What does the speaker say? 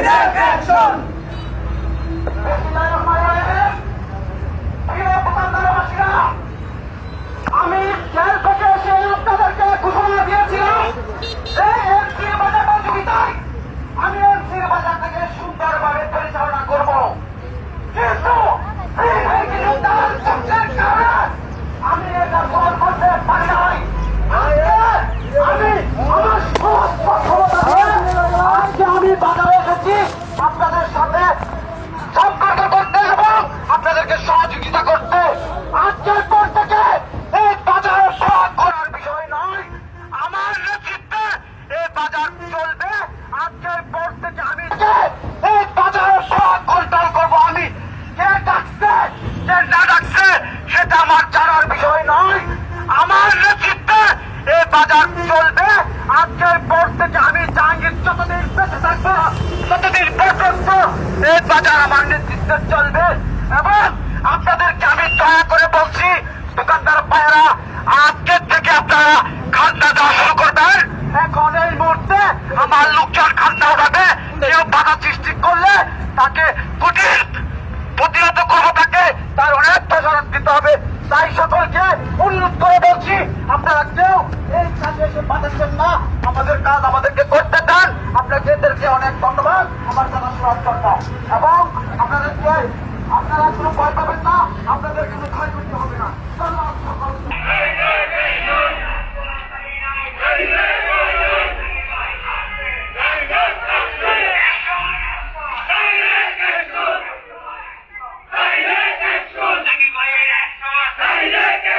direct action! এটা আমার জানার বিষয় নয়। আমার নেতৃত্বে এ বাজার চলবে। আজকের পর থেকে আমি জাহাঙ্গীর যতদিন বেঁচে থাকব, ততদিন পর্যন্ত এই বাজার আমার নেতৃত্বে চলবে। এবং আপনাদেরকে আমি দয়া করে বলছি, দোকানদার পায়রা আজকের থেকে আপনারা খাদ্য দেওয়া শুরু করবেন। এখন এই মুহূর্তে আমার লোকজন খান্ডা উঠাবে কেউ বাধা সৃষ্টি করলে তাকে কুটির অনুরোধ করে বলছি আপনারা কেউ এই কাজে এসে পাঠাচ্ছেন না আমাদের কাজ আমাদেরকে করতে দেন আপনাদেরকে অনেক ধন্যবাদ আমার জানা সরকার এবং আপনাদেরকে আপনারা কোনো ভয় পাবেন না আপনাদের কোনো ক্ষয়ক্ষতি হবে না Hey, hey!